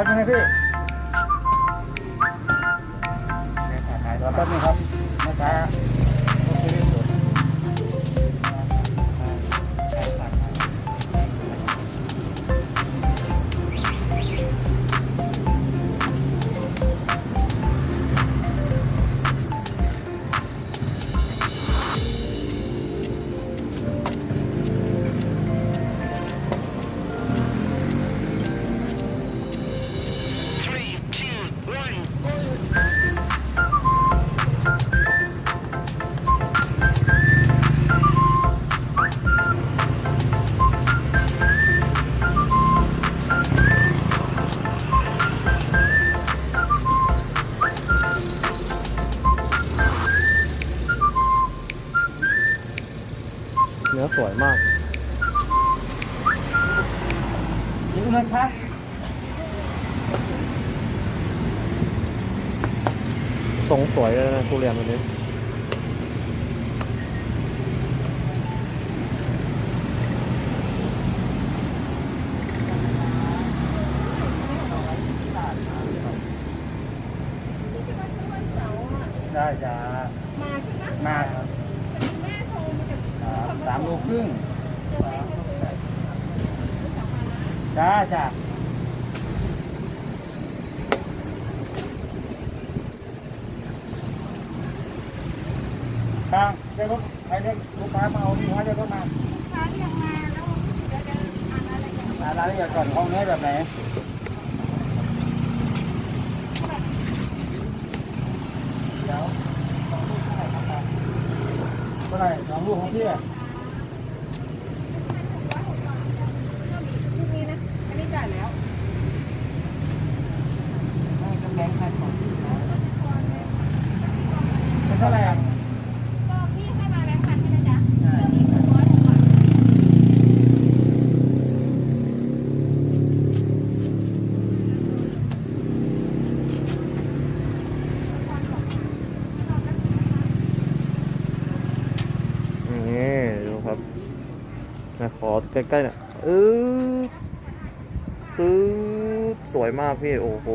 ป๊บนึงนะพี่รอแป๊บนึงครับ ทรงสวยเลยนะทุเรียนวันนี้ ได้จ้ามาใช่ไหมมาครับแม่โทรมาจากครับสามโลครึ่งเดี๋ยวแม่จะซื้อซื้อสองพันนะจ้าจ้าทางเรียกรถ ใครเรียกลูกค้ามาเอาลูกค้าเรียกรถมาลูกค้าเรียกมาแล้วเดี๋ยวจะอ่านอะไรอย่างอ่ารายละเอียดก่อนห้องนี้แบบไหนเดี๋ยวสองลูกเท่าไหร่ครับเท่าไหร่สองลูกของพี่อะ ลูกนี้นะ อันนี้จ่ายแล้ว กำแพงพันของพี่นะเป็นเท่าไหร่อะ ก็พี่ให้มาแบงค์พันใช่ไหมจ๊ะ ใช่ เรื่องนี้หกร้อยหกบาท นี่ดูครับ นะขอใกล้ๆหน่อยเออตืดสวยมากพี่ โอ้โห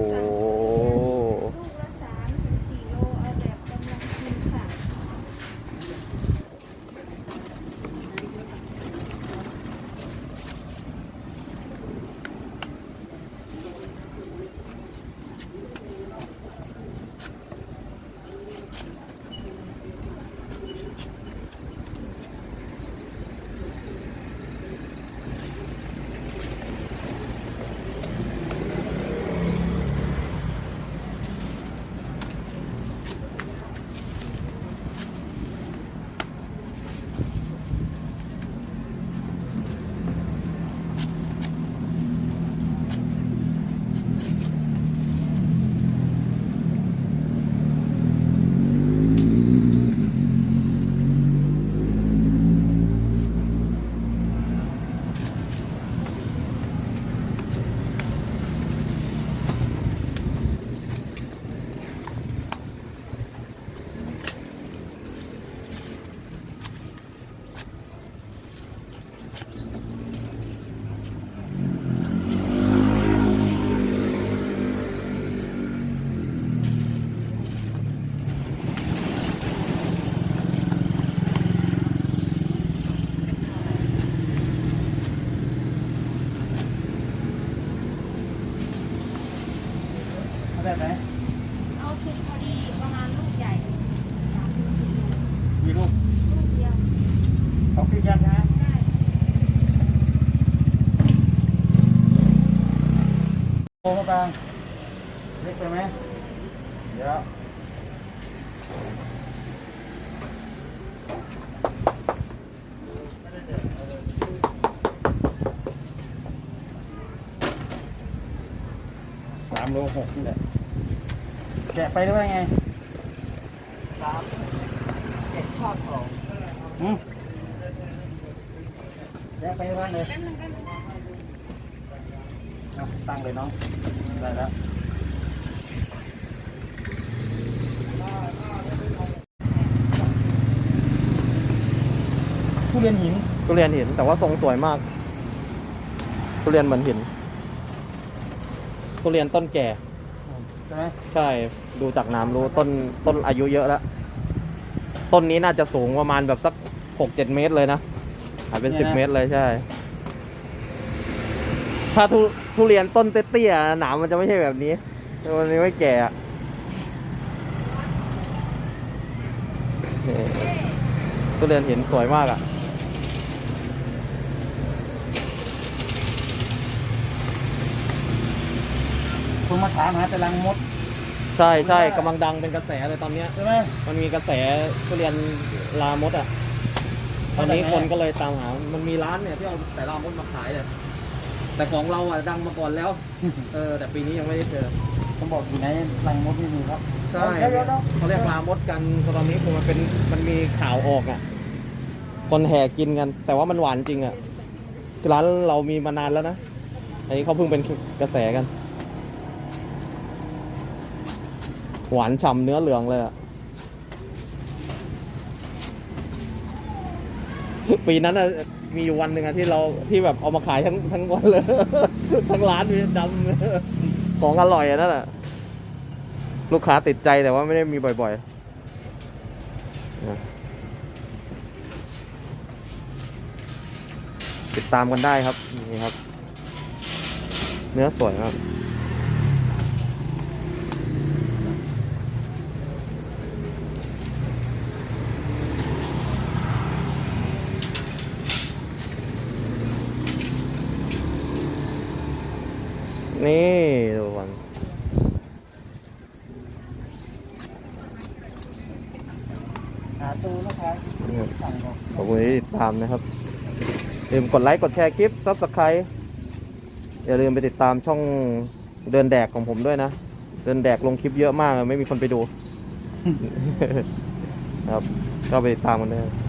โลหกนี่แหละแกะไปได้ไงสามเจ็ดชอบของหืมแกะไปได้ไงเลยแป๊บนึงแป๊บนึงเอาตั้งเลยน้อง ได้แล้วทุเรียนหิน ทุเรียนหินแต่ว่าทรงสวยมาก ทุเรียนเหมือนหิน ทุเรียนต้นแก่ ใช่ไหมใช่ ดูจากน้ำรู้ต้นต้นอายุเยอะแล้ว ต้นนี้น่าจะสูงประมาณแบบสักหกเจ็ดเมตรเลยนะอาจเป็นสิบเมตรเลยใช่ ถ้าทุทุเรียนต้นเตี้ยๆหนามมันจะไม่ใช่แบบนี้มันไม่แก่อะนี่ทุเรียนเห็นสวยมากอะ คุณมาถามหาแต่รังมด ใช่ใช่กำลังดังเป็นกระแสเลยตอนเนี้ย ใช่ไหม มันมีกระแสทุเรียนลามดอะ ตอนนี้คนก็เลยตามหา มันมีร้านเนี่ยที่เอาแต่ลามดมาขายเนี่ยแต่ของเราอะดังมาก่อนแล้ว เออ แต่ปีนี้ยังไม่ได้เจอ ผมบอกอยู่ในรังมดไม่มีครับใช่เดี๋ยวเดี๋ยวเดี๋ยวเขาเรียกลามดกันตอนนี้คือมันเป็นมันมีข่าวออกอะ คนแห่กินกัน แต่ว่ามันหวานจริงอะร้านเรามีมานานแล้วนะ อันนี้เขาเพิ่งเป็นกระแสกัน หวานฉ่ำเนื้อเหลืองเลยอะปีนั้นอะมีวันหนึ่งอะที่เราที่แบบเอามาขายทั้งทั้งวันเลย ทั้งร้านมีดำของอร่อยอะนั่นแหละลูกค้าติดใจแต่ว่าไม่ได้มีบ่อยๆ ติดตามกันได้ครับ นี่ครับ เนื้อสวยมาก นี่ดูก่อนหาตัวนะครับนี่ครับสั่งบอกขอบคุณที่ติดตามนะครับอย่าลืมกดไลค์กดแชร์คลิปซับสไครต์อย่าลืมไปติดตามช่องเดินแดกของผมด้วยนะ เดินแดกลงคลิปเยอะมากไม่มีคนไปดู ครับก็ไปติดตามกันด้วยครับ